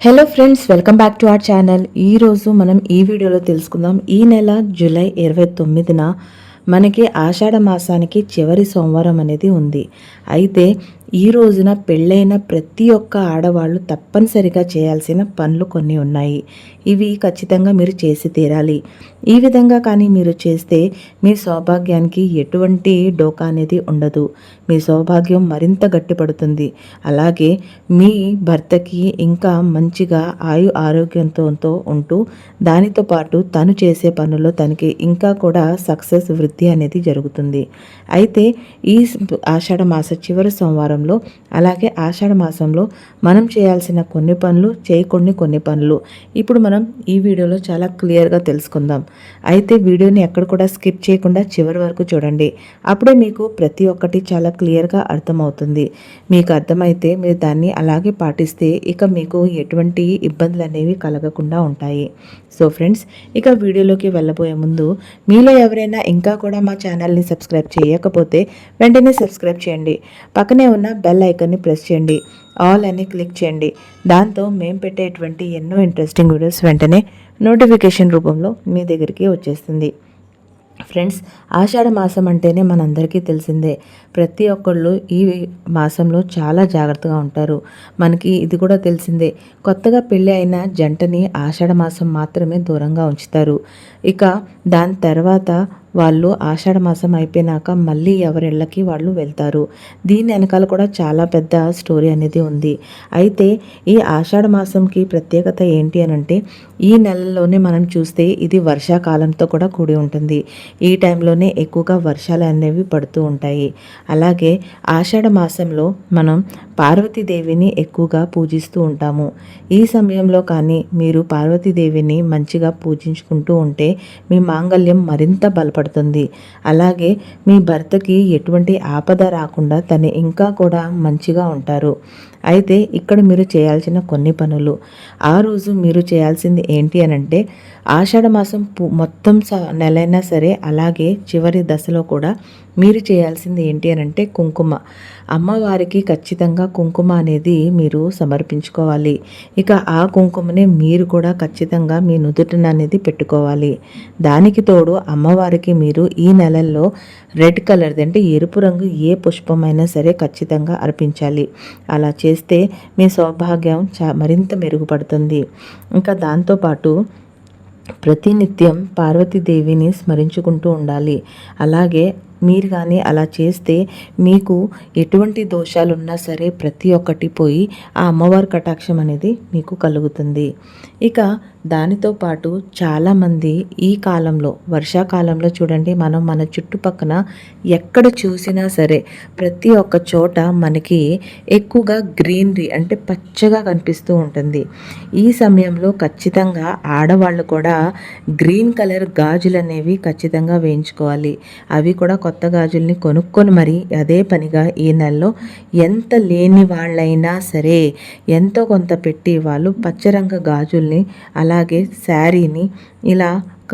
Hello friends welcome back to our channel ఈరోజు మనం ఈ వీడియోలో తెలుసుకుందాం. ఈ నెల జూలై ఇరవై తొమ్మిదిన మనకి ఆషాఢ మాసానికి చివరి సోమవారం అనేది ఉంది. అయితే ఈ రోజున పెళ్ళైన ప్రతి ఒక్క ఆడవాళ్ళు తప్పనిసరిగా చేయాల్సిన పనులు కొన్ని ఉన్నాయి. ఇవి ఖచ్చితంగా మీరు చేసి తీరాలి. ఈ విధంగా కానీ మీరు చేస్తే మీ సౌభాగ్యానికి ఎటువంటి డోకా అనేది ఉండదు. మీ సౌభాగ్యం మరింత గట్టిపడుతుంది. అలాగే మీ భర్తకి ఇంకా మంచిగా ఆయు ఆరోగ్యంతో ఉంటూ దానితో పాటు తను చేసే పనుల్లో తనకి ఇంకా కూడా సక్సెస్ వృద్ధి అనేది జరుగుతుంది. అయితే ఈ ఆషాఢ మాస చివరి సోమవారం కాలంలో అలాగే ఆషాఢ మాసంలో మనం చేయాల్సిన కొన్ని పనులు చేయకుండా కొన్ని పనులు. ఇప్పుడు మనం ఈ వీడియోలో చాలా క్లియర్గా తెలుసుకుందాం. అయితే వీడియోని ఎక్కడ కూడా స్కిప్ చేయకుండా చివరి వరకు చూడండి. అప్పుడే మీకు ప్రతి ఒక్కటి చాలా క్లియర్గా అర్థమవుతుంది. మీకు అర్థమైతే మీరు దాన్ని అలాగే పాటిస్తే ఇక మీకు ఎటువంటి ఇబ్బందులు అనేవి కలగకుండా ఉంటాయి. సో ఫ్రెండ్స్ ఇక వీడియోలోకి వెళ్ళబోయే ముందు మీలో ఎవరైనా ఇంకా కూడా మా ఛానల్ని సబ్స్క్రైబ్ చేయకపోతే వెంటనే సబ్స్క్రైబ్ చేయండి. పక్కనే ఉన్న బెల్ ఐకాన్ని ప్రెస్ చేయండి. ఆల్ అని క్లిక్ చేయండి. దాంతో మేము పెట్టేటువంటి ఎన్నో ఇంట్రెస్టింగ్ వీడియోస్ వెంటనే నోటిఫికేషన్ రూపంలో మీ దగ్గరికి వచ్చేస్తుంది. ఫ్రెండ్స్ ఆషాఢ మాసం అంటేనే మనందరికీ తెలిసిందే. ప్రతి ఒక్కళ్ళు ఈ మాసంలో చాలా జాగ్రత్తగా ఉంటారు. మనకి ఇది కూడా తెలిసిందే. కొత్తగా పెళ్ళి అయిన జంటని ఆషాఢ మాసం మాత్రమే దూరంగా ఉంచుతారు. ఇక దాని తర్వాత వాళ్ళు ఆషాఢ మాసం అయిపోయినాక మళ్ళీ ఎవరిళ్ళకి వాళ్ళు వెళ్తారు. దీని వెనకాల కూడా చాలా పెద్ద స్టోరీ అనేది ఉంది. అయితే ఈ ఆషాఢ మాసంకి ప్రత్యేకత ఏంటి అని అంటే ఈ నెలలోనే మనం చూస్తే ఇది వర్షాకాలంతో కూడా కూడి ఉంటుంది. ఈ టైంలోనే ఎక్కువగా వర్షాలు అనేవి పడుతూ ఉంటాయి. అలాగే ఆషాఢ మాసంలో మనం పార్వతీదేవిని ఎక్కువగా పూజిస్తూ ఉంటాము. ఈ సమయంలో కానీ మీరు పార్వతీదేవిని మంచిగా పూజించుకుంటూ ఉంటే మీ మాంగళ్యం మరింత బలపడుతుంది అలాగే మీ భర్తకి ఎటువంటి ఆపద రాకుండా తను ఇంకా కూడా మంచిగా ఉంటారు. అయితే ఇక్కడ మీరు చేయాల్సిన కొన్ని పనులు. ఆ రోజు మీరు చేయాల్సింది ఏంటి అని అంటే ఆషాఢ మాసం మొత్తం నెలైనా సరే అలాగే చివరి దశలో కూడా మీరు చేయాల్సింది ఏంటి అని అంటే కుంకుమ. అమ్మవారికి ఖచ్చితంగా కుంకుమ అనేది మీరు సమర్పించుకోవాలి. ఇక ఆ కుంకుమనే మీరు కూడా ఖచ్చితంగా మీ నుదుటిన అనేది పెట్టుకోవాలి. దానికి తోడు అమ్మవారికి మీరు ఈ నెలల్లో రెడ్ కలర్ది అంటే ఎరుపు రంగు ఏ పుష్పమైనా సరే ఖచ్చితంగా అర్పించాలి. అలా చేస్తే మీ సౌభాగ్యం చా మరింత మెరుగుపడుతుంది. ఇంకా దాంతోపాటు ప్రతినిత్యం పార్వతీదేవిని స్మరించుకుంటూ ఉండాలి. అలాగే మీరు కానీ అలా చేస్తే మీకు ఎటువంటి దోషాలు ఉన్నా సరే ప్రతి ఒక్కటి పోయి ఆ అమ్మవారి కటాక్షం అనేది మీకు కలుగుతుంది. ఇక దానితో పాటు చాలామంది ఈ కాలంలో వర్షాకాలంలో చూడండి మనం మన చుట్టుపక్కన ఎక్కడ చూసినా సరే ప్రతి ఒక్క చోట మనకి ఎక్కువగా గ్రీనరీ అంటే పచ్చగా కనిపిస్తూ ఉంటుంది. ఈ సమయంలో ఖచ్చితంగా ఆడవాళ్ళు కూడా గ్రీన్ కలర్ గాజులు అనేవి ఖచ్చితంగా వేయించుకోవాలి. అవి కూడా కొత్త గాజుల్ని కొనుక్కొని మరి అదే పనిగా ఈ నెలలో ఎంత లేని వాళ్ళైనా సరే ఎంతో కొంత పెట్టి వాళ్ళు పచ్చరంగ గాజుల్ని అలాగే శారీని ఇలా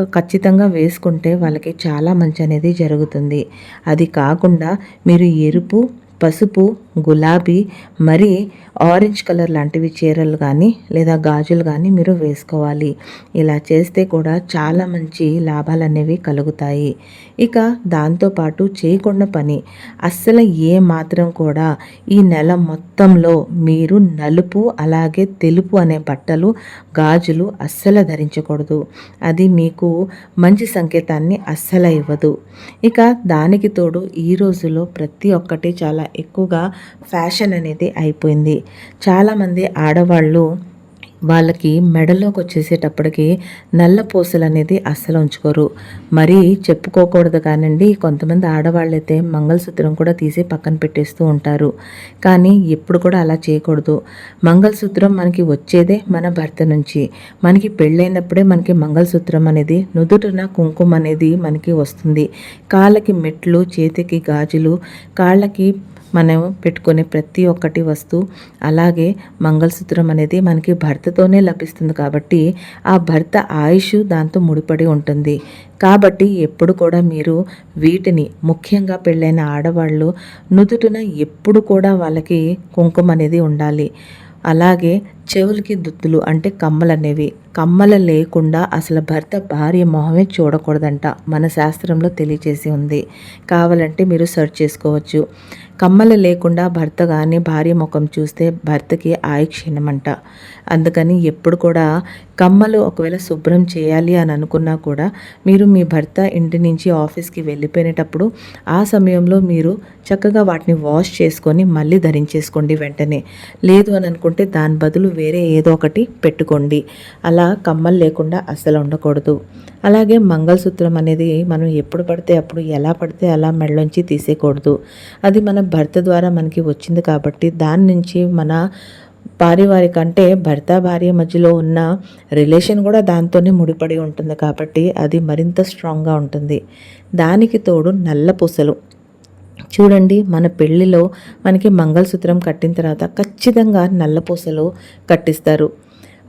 ఖచ్చితంగా వేసుకుంటే వాళ్ళకి చాలా మంచి అనేది జరుగుతుంది. అది కాకుండా మీరు ఎరుపు పసుపు గులాబీ మరి ఆరెంజ్ కలర్ లాంటివి చీరలు కానీ లేదా గాజులు కానీ మీరు వేసుకోవాలి. ఇలా చేస్తే కూడా చాలా మంచి లాభాలు అనేవి కలుగుతాయి. ఇక దాంతోపాటు చేయకుండా పని. అస్సలు ఏ మాత్రం కూడా ఈ నెల మొత్తంలో మీరు నలుపు అలాగే తెలుపు అనే బట్టలు గాజులు అస్సలు ధరించకూడదు. అది మీకు మంచి సంకేతాన్ని అస్సలు ఇవ్వదు. ఇక దానికి తోడు ఈ రోజులో ప్రతి ఒక్కటి చాలా ఎక్కువగా ఫ్యాషన్ అనేది అయిపోయింది. చాలామంది ఆడవాళ్ళు వాళ్ళకి మెడలోకి వచ్చేసేటప్పటికి నల్ల పూసలు అనేది అస్సలు ఉంచుకోరు. మరీ చెప్పుకోకూడదు కానండి కొంతమంది ఆడవాళ్ళైతే మంగళసూత్రం కూడా తీసి పక్కన పెట్టేస్తూ ఉంటారు. కానీ ఎప్పుడు కూడా అలా చేయకూడదు. మంగళసూత్రం మనకి వచ్చేదే మన భర్త నుంచి. మనకి పెళ్ళైనప్పుడే మనకి మంగళసూత్రం అనేది నుదుటిన కుంకుమ అనేది మనకి వస్తుంది. కాళ్ళకి మెట్లు చేతికి గాజులు కాళ్ళకి మనం పెట్టుకునే ప్రతి ఒక్కటి వస్తువు అలాగే మంగళసూత్రం అనేది మనకి భర్తతోనే లభిస్తుంది కాబట్టి ఆ భర్త ఆయుష్ దాంతో ముడిపడి ఉంటుంది. కాబట్టి ఎప్పుడు కూడా మీరు వీటిని ముఖ్యంగా పెళ్ళైన ఆడవాళ్ళు నుదుటిన ఎప్పుడు కూడా వాళ్ళకి కుంకుమ అనేది ఉండాలి. అలాగే చెవులకి దుద్దులు అంటే కమ్మలు అనేవి కమ్మలు లేకుండా అసలు భర్త భార్య మొహమే చూడకూడదంట మన శాస్త్రంలో తెలియచేసి ఉంది. కావాలంటే మీరు సెర్చ్ చేసుకోవచ్చు. కమ్మలు లేకుండా భర్త కానీ భార్య ముఖం చూస్తే భర్తకి ఆయుక్షీణమంట అందుకని ఎప్పుడు కూడా కమ్మలు ఒకవేళ శుభ్రం చేయాలి అని అనుకున్నా కూడా మీరు మీ భర్త ఇంటి నుంచి ఆఫీస్కి వెళ్ళిపోయినప్పుడు ఆ సమయంలో మీరు చక్కగా వాటిని వాష్ చేసుకొని మళ్ళీ ధరించేసుకోండి వెంటనే. లేదు అని అనుకుంటే దాని బదులు వేరే ఏదో ఒకటి పెట్టుకోండి. అలా కమ్మలు లేకుండా అస్సలు ఉండకూడదు. అలాగే మంగళసూత్రం అనేది మనం ఎప్పుడు పడితే అప్పుడు ఎలా పడితే అలా మెడలోంచి తీసేయకూడదు. అది మన భర్త ద్వారా మనకి వచ్చింది కాబట్టి దాని నుంచి మన వారి వారి కంటే భర్త భార్య మధ్యలో ఉన్న రిలేషన్ కూడా దాంతోనే ముడిపడి ఉంటుంది కాబట్టి అది మరింత స్ట్రాంగ్గా ఉంటుంది. దానికి తోడు నల్ల పూసలు. చూడండి మన పెళ్ళిలో మనకి మంగళసూత్రం కట్టిన తర్వాత ఖచ్చితంగా నల్ల పూసలు కట్టిస్తారు.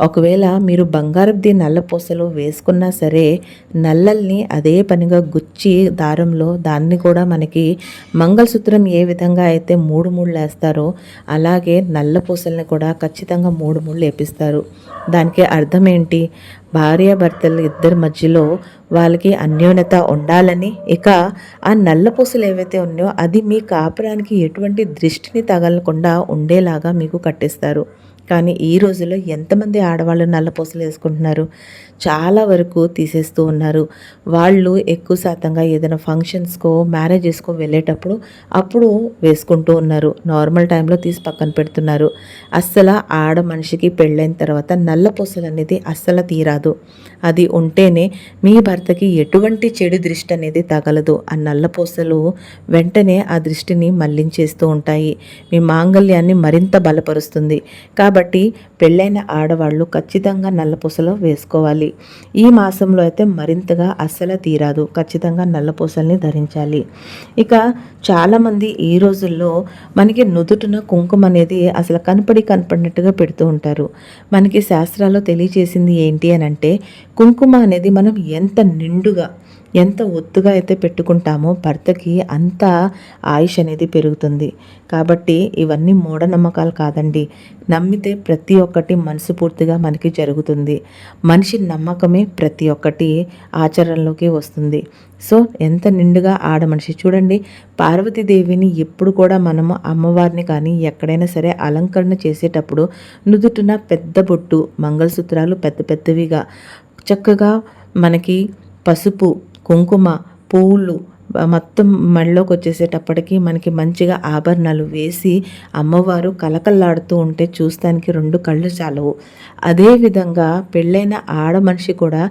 ఒకవేళ మీరు బంగారపు నల్ల పూసలు వేసుకున్నా సరే నల్లల్ని అదే పనిగా గుచ్చి దారంలో దాన్ని కూడా మనకి మంగళసూత్రం ఏ విధంగా అయితే మూడు ముళ్ళు వేస్తారో అలాగే నల్ల పూసల్ని కూడా ఖచ్చితంగా మూడు ముళ్ళు వేపిస్తారు. దానికి అర్థం ఏంటి? భార్యాభర్తలు ఇద్దరి మధ్యలో వాళ్ళకి అన్యోన్యత ఉండాలని ఇక ఆ నల్ల పూసలు ఏవైతే ఉన్నాయో అది మీ కాపురానికి ఎటువంటి దృష్టిని తగలకుండా ఉండేలాగా మీకు కట్టిస్తారు. కానీ ఈ రోజుల్లో ఎంతమంది ఆడవాళ్ళు నల్లపూసలు వేసుకుంటున్నారు? చాలా వరకు తీసేస్తూ ఉన్నారు. వాళ్ళు ఎక్కువ శాతంగా ఏదైనా ఫంక్షన్స్కో మ్యారేజెస్కో వెళ్ళేటప్పుడు అప్పుడు వేసుకుంటూ ఉన్నారు. నార్మల్ టైంలో తీసి పక్కన పెడుతున్నారు. అస్సలు ఆడ మనిషికి పెళ్ళైన తర్వాత నల్ల పూసలు అనేది అస్సలు తీరాదు. అది ఉంటేనే మీ భర్తకి ఎటువంటి చెడు దృష్టి అనేది తగలదు. ఆ నల్ల పూసలు వెంటనే ఆ దృష్టిని మళ్ళించేస్తూ ఉంటాయి. మీ మాంగళ్యాన్ని మరింత బలపరుస్తుంది. కాబట్టి కాబట్టి పెళ్ళైన ఆడవాళ్ళు ఖచ్చితంగా నల్లపూసలు వేసుకోవాలి. ఈ మాసంలో అయితే మరింతగా అస్సలు తీరాదు. ఖచ్చితంగా నల్లపూసల్ని ధరించాలి. ఇక చాలామంది ఈ రోజుల్లో మనకి నుదుటిన కుంకుమ అనేది అసలు కనపడి కనపడినట్టుగా పెడుతూ ఉంటారు. మనకి శాస్త్రాల్లో తెలియచేసింది ఏంటి అని అంటే కుంకుమ అనేది మనం ఎంత నిండుగా ఎంత ఒత్తుగా అయితే పెట్టుకుంటామో భర్తకి అంత ఆయుష్ అనేది పెరుగుతుంది. కాబట్టి ఇవన్నీ మూఢనమ్మకాలు కాదండి. నమ్మితే ప్రతి ఒక్కటి మనసుపూర్తిగా మనకి జరుగుతుంది. మనిషి నమ్మకమే ప్రతి ఒక్కటి ఆచరణలోకి వస్తుంది. సో ఎంత నిండుగా ఆడ మనిషి. చూడండి పార్వతీదేవిని ఎప్పుడు కూడా మనము అమ్మవారిని కానీ ఎక్కడైనా సరే అలంకరణ చేసేటప్పుడు నుదుటిన పెద్ద బొట్టు మంగళసూత్రాలు పెద్ద పెద్దవిగా చక్కగా మనకి పసుపు కుంకుమ పువ్వులు మొత్తం మెడలోకి వచ్చేసేటప్పటికి మనకి మంచిగా ఆభరణాలు వేసి అమ్మవారు కలకల్లాడుతూ ఉంటే చూస్తానికి రెండు కళ్ళు చాలవు. అదేవిధంగా పెళ్ళైన ఆడ మనిషి కూడా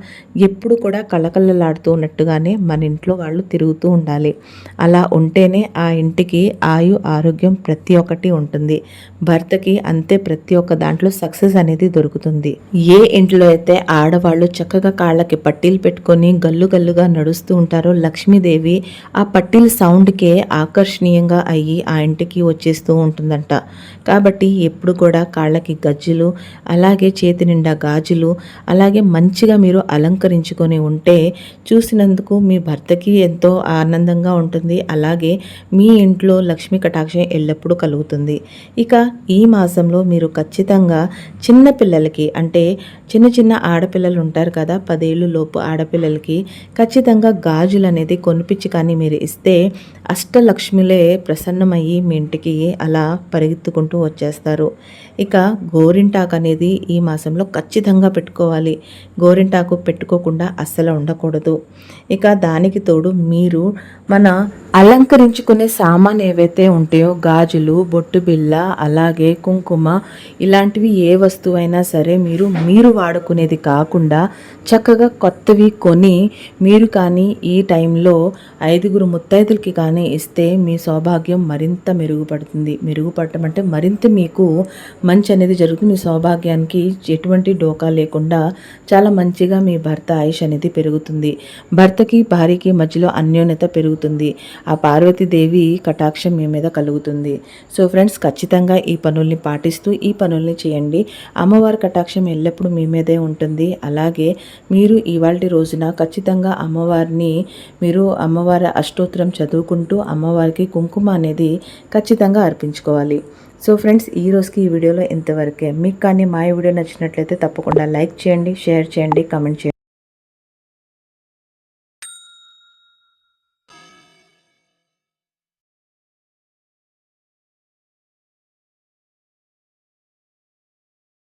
ఎప్పుడు కూడా కలకల్లలాడుతూ ఉన్నట్టుగానే మన ఇంట్లో వాళ్ళు తిరుగుతూ ఉండాలి. అలా ఉంటేనే ఆ ఇంటికి ఆయు ఆరోగ్యం ప్రతి ఒక్కటి ఉంటుంది. భర్తకి అంతే ప్రతి ఒక్క దాంట్లో సక్సెస్ అనేది దొరుకుతుంది. ఏ ఇంట్లో అయితే ఆడవాళ్ళు చక్కగా కాళ్ళకి పట్టీలు పెట్టుకొని గల్లు గల్లుగా నడుస్తూ ఉంటారో లక్ష్మీదేవి ఆ పట్టీల సౌండ్కే ఆకర్షణీయంగా అయ్యి ఆ ఇంటికి వచ్చేస్తూ ఉంటుందంట. కాబట్టి ఎప్పుడు కూడా కాళ్ళకి గజ్జులు అలాగే చేతి నిండా గాజులు అలాగే మంచిగా మీరు అలంకరించుకొని ఉంటే చూసినందుకు మీ భర్తకి ఎంతో ఆనందంగా ఉంటుంది. అలాగే మీ ఇంట్లో లక్ష్మీ కటాక్షం ఎల్లప్పుడూ కలుగుతుంది. ఇక ఈ మాసంలో మీరు ఖచ్చితంగా చిన్న పిల్లలకి అంటే చిన్న చిన్న ఆడపిల్లలు ఉంటారు కదా పదేళ్ళు లోపు ఆడపిల్లలకి ఖచ్చితంగా గాజులు అనేది కొనిపించి కానీ మీరు ఇస్తే అష్టలక్ష్మిలే ప్రసన్నమయ్యి మీ ఇంటికి అలా పరిగెత్తుకుంటూ వచ్చేస్తారు. ఇక గోరింటాకు అనేది ఈ మాసంలో ఖచ్చితంగా పెట్టుకోవాలి. గోరింటాకు పెట్టుకోకుండా అస్సలు ఉండకూడదు. ఇక దానికి తోడు మీరు మన అలంకరించుకునే సామాన్ ఏవైతే ఉంటాయో గాజులు బొట్టు బిళ్ళ అలాగే కుంకుమ ఇలాంటివి ఏ వస్తువైనా సరే మీరు మీరు వాడుకునేది కాకుండా చక్కగా కొత్తవి కొని మీరు కానీ ఈ టైంలో ఐదుగురు ముత్తైదులకి కానీ ఇస్తే మీ సౌభాగ్యం మరింత మెరుగుపడుతుంది. మెరుగుపడటం అంటే మరింత మీకు మంచి అనేది జరుగుతుంది. మీ సౌభాగ్యానికి ఎటువంటి డోకా లేకుండా చాలా మంచిగా మీ భర్త ఆయుష్ అనేది పెరుగుతుంది. భర్తకి భార్యకి మధ్యలో అన్యోన్యత పెరుగుతుంది. ఆ పార్వతీదేవి కటాక్షం మీ మీద కలుగుతుంది. సో ఫ్రెండ్స్ ఖచ్చితంగా ఈ పనుల్ని పాటిస్తూ ఈ పనుల్ని చేయండి. అమ్మవారి కటాక్షం ఎల్లప్పుడూ మీ మీదే ఉంటుంది. అలాగే మీరు ఇవాళ రోజున ఖచ్చితంగా అమ్మవారిని మీరు అమ్మవారి అష్టోత్తరం చదువుకుంటూ అమ్మవారికి కుంకుమ అనేది ఖచ్చితంగా అర్పించుకోవాలి. సో ఫ్రెండ్స్ ఈ రోజుకి ఈ వీడియోలో ఇంతవరకే. మీకు కానీ మా వీడియో నచ్చినట్లయితే తప్పకుండా లైక్ చేయండి షేర్ చేయండి కామెంట్ చేయండి.